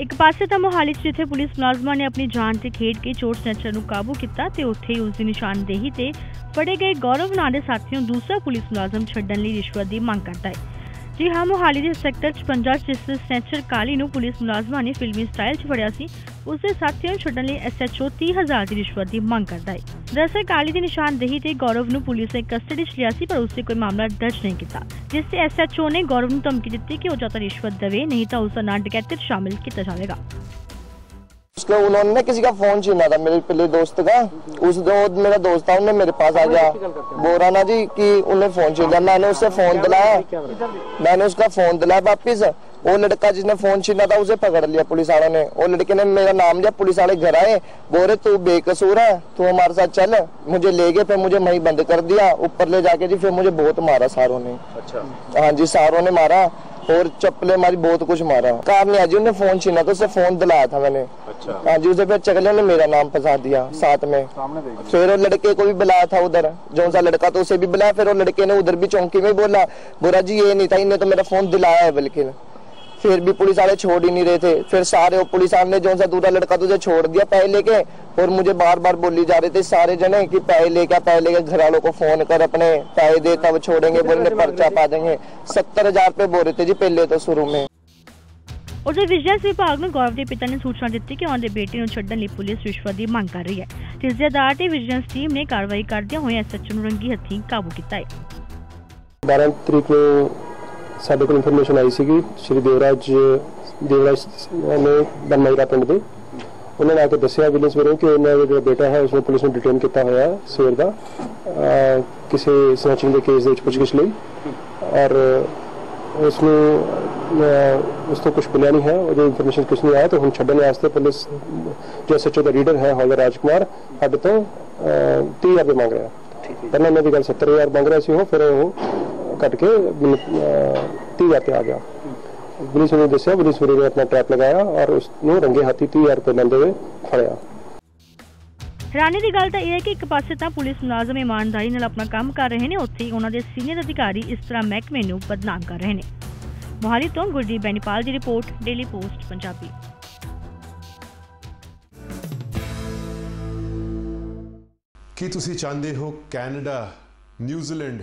ਇੱਕ ਪਾਸੇ ਤਾਂ ਮੋਹਾਲੀ 'ਚ ਜਿੱਥੇ ਪੁਲਿਸ ਮੁਲਾਜ਼ਮਾਂ ਨੇ ਆਪਣੀ ਜਾਨ ਤੇ ਖੇਡ ਕੇ ਚੋਰ ਸਨੈਚਰ ਨੂੰ ਕਾਬੂ ਕੀਤਾ ਤੇ ਉੱਥੇ ਹੀ ਉਸ ਦੀ ਨਿਸ਼ਾਨਦੇਹੀ ਤੇ ਫੜੇ ਗਏ ਗੌਰਵ ਨਾਂ ਦੇ ਸਾਥੀ ਨੂੰ ਦੂਸਰਾ ਪੁਲਿਸ ਮੁਲਾਜ਼ਮ ਛੱਡਣ ਲਈ ਰਿਸ਼ਵਤ ਦੀ ਮੰਗ ਕਰਦਾ ਹੈ। ਜੀ ਹਾਂ, ਮੋਹਾਲੀ ਦੇ ਸੈਕਟਰ 56 ਜਿਸ ਸਨੈਚਰ ਕਾਲੀ ਨੂੰ ਪੁਲਿਸ ਮੁਲਾਜ਼ਮਾਂ ਨੇ ਫਿਲਮੀ ਸਟਾਈਲ 'ਚ ਫੜਿਆ ਸੀ, ਉਸ ਦੇ ਸਾਥੀਆਂ ਨੂੰ ਛੱਡਣ ਲਈ ਐਸਐਚਓ 30000 ਦੀ ਰਿਸ਼ਵਤ ਦੀ ਮੰਗ ਕਰਦਾ ਹੈ ਦਰਅਸਲ ਕਾਲੀ ਦੀ ਨਿਸ਼ਾਨਦੇਹੀ ਤੇ ਗੌਰਵ ਨੂੰ ਪੁਲਿਸ ਨੇ ਕਸਟਡੀ 'ਚ ਲਿਆ ਸੀ, ਪਰ ਉਸ ਤੇ ਕੋਈ ਮਾਮਲਾ ਦਰਜ ਨਹੀਂ ਕੀਤਾ। ਜਿਸ ਤੇ ਐਸਐਚਓ ਨੇ ਗੌਰਵ ਨੂੰ ਧਮਕੀ ਦਿੱਤੀ ਕਿ ਉਹ ਜਾਂ ਤਾਂ ਰਿਸ਼ਵਤ ਦੇਵੇ, ਨਹੀਂ ਤਾਂ ਉਸ ਦਾ ਨਾਂ ਡਕੈਤੀ ਸ਼ਾਮਿਲ ਕੀਤਾ ਜਾਵੇਗਾ। उसका उन्होंने किसी का फ़ोन छीना था, मेरे पहले दोस्त का। उस दो, मेरा दोस्त था उन्हें मेरे पास आ गया। बोरा ना जी कि उन्हें फ़ोन छीना मैंने उससे फ़ोन दिलाया। मैंने उसका फ़ोन दिलाया वापिस। वो लड़का जिसने फ़ोन छीना था उसे पकड़ लिया पुलिस वालों ने वो लड़के ने मेरा नाम लिया पुलिस वाले घर आए बोरे तू बेकसूर है तू हमारे साथ चल मुझे ले गए फिर मुझे वहीं बंद कर दिया ऊपर ले जाके जी फिर मुझे बहुत मारा सारों ने अच्छा हाँ जी सारों ने मारा और चप्पले मारी बहुत कुछ मारा कार ने आज उन्हें फ़ोन छीना तो उसे फ़ोन दिलाया था मैंने अच्छा हाँ जी उसे फिर चकले ने मेरा नाम फंसा दिया साथ में फिर वो लड़के को भी बुलाया था उधर जो सा लड़का तो उसे भी बुलाया फिर वो लड़के ने उधर भी चौंकी में बोला बोला जी ये नहीं था इन्हें तो मेरा फ़ोन दिलाया है बल्कि फिर भी पुलिस वाले छोड़ ही नहीं रहे थे फिर सारे वो पुलिस वाले ने जो सा दूसरा लड़का तुझे छोड़ दिया पैसे लेके और मुझे बार बार बोली जा रहे थे सारे जने कि पैसे लेके पैसे लेके घर वालों को फोन कर अपने पैसे दे तब छोड़ेंगे बोलने पर्चा पा देंगे सत्तर हजार रुपये बोल रहे थे जी पहले तो शुरू में ਉਧਰ ਵਿਜੀਲੈਂਸ ਵਿਭਾਗ ਨੂੰ ਗੌਰਵ ਦੇ ਪਿਤਾ ਨੇ ਸੂਚਨਾ ਦਿੱਤੀ ਕਿ ਉਹਨਾਂ ਦੇ ਬੇਟੇ ਨੂੰ ਛੱਡਣ ਲਈ ਪੁਲਿਸ ਰਿਸ਼ਵਤ ਦੀ ਮੰਗ ਕਰ ਰਹੀ ਹੈ ਜਿਸ ਦੇ ਆਧਾਰ ਤੇ ਵਿਜੀਲੈਂਸ ਟੀਮ ਨੇ ਕਾਰਵਾਈ ਕਰਦਿਆਂ ਹੋਏ ਐਸਐਚਓ ਨੂੰ ਰੰਗੀ ਹੱਥੀਂ ਕਾਬੂ ਕੀਤਾ ਹੈ 12 ਤਰੀਕ ਨੂੰ ਸਾਡੇ ਕੋਲ ਇਨਫੋਰਮੇਸ਼ਨ ਆਈ ਸੀਗੀ ਸ਼੍ਰੀ ਦੇਵਰਾਜ ਦੇਵਰਾਜ ਨੇ ਬਨਮੈਰਾ ਪਿੰਡ ਦੇ ਉਹਨਾਂ ਨੇ ਆ ਕੇ ਦੱਸਿਆ ਵਿਜੀਲੈਂਸ ਬਿਊਰੋ ਕਿ ਉਹਨਾਂ ਦਾ ਜਿਹੜਾ ਬੇਟਾ ਹੈ ਉਸ ਨੂੰ ਪੁਲਿਸ ਨੇ ਡਿਟੇਨ ਕੀਤਾ ਹੋਇਆ ਹੈ ਸਵੇਰ ਦਾ ਅਹ ਕਿਸੇ ਸਨੈਚਿੰਗ ਦੇ ਕੇਸ ਦੇ ਵਿੱਚ ਪੁੱਛਗਿੱਛ ਲਈ ਔਰ ਉਸ ਨੂੰ ਅਹ ਉਸ ਤੋਂ ਕੁਝ ਮਿਲਿਆ ਨਹੀਂ ਹੈ ਉਹਦੀ ਇਨਫੋਰਮੇਸ਼ਨ ਕੁਝ ਨਹੀਂ ਆਇਆ ਤਾਂ ਹੁਣ ਛੱਡਣ ਵਾਸਤੇ ਪੁਲਿਸ ਜੋ ਐਸਐਚਓ ਦਾ ਰੀਡਰ ਹੈ ਹੌਲਦਾਰ ਰਾਜਕੁਮਾਰ ਸਾਡੇ ਤੋਂ ਅਹ 30000 ਰੁਪਏ ਮੰਗ ਰਿਹਾ ਪਹਿਲਾਂ ਮੇਰੀ ਗੱਲ 70000 ਮੰਗ ਰਿਹਾ ਸੀ ਉਹ ਫਿਰ ਉਹ ਕੱਟ ਕੇ 30000 ਤੇ ਆ ਗਿਆ। ਪੁਲਿਸ ਨੇ ਦੱਸਿਆ ਪੁਲਿਸ ਨੇ ਆਪਣਾ ਟਰੈਪ ਲਗਾਇਆ ਔਰ ਉਸ ਨੂੰ ਰੰਗੇ ਹੱਥੀ 30000 ਰੁਪਏ ਲੈਂਦੇ ਹੋਏ ਫੜਿਆ। ਹੈਰਾਨੀ ਦੀ ਗੱਲ ਤਾਂ ਇਹ ਹੈ ਕਿ ਇੱਕ ਪਾਸੇ ਤਾਂ ਪੁਲਿਸ ਮੁਲਾਜ਼ਮ ਇਮਾਨਦਾਰੀ ਨਾਲ ਆਪਣਾ ਕੰਮ ਕਰ ਰਹੇ ਨੇ ਉੱਥੇ ਹੀ ਉਹਨਾਂ ਦੇ ਸੀਨੀਅਰ ਅਧਿਕਾਰੀ ਇਸ ਤਰ੍ਹਾਂ ਮਹਿਕਮੇ ਨੂੰ ਬਦਨਾਮ ਕਰ ਰਹੇ ਨੇ। ਮੋਹਾਲੀ ਤੋਂ ਗੁਰਦੀਪ ਬੈਨੀਪਾਲ ਦੀ ਰਿਪੋਰਟ ਡੇਲੀ ਪੋਸਟ ਪੰਜਾਬੀ। ਕੀ ਤੁਸੀਂ ਚਾਹੁੰਦੇ ਹੋ ਕੈਨੇਡਾ ਨਿਊਜ਼ੀਲੈਂਡ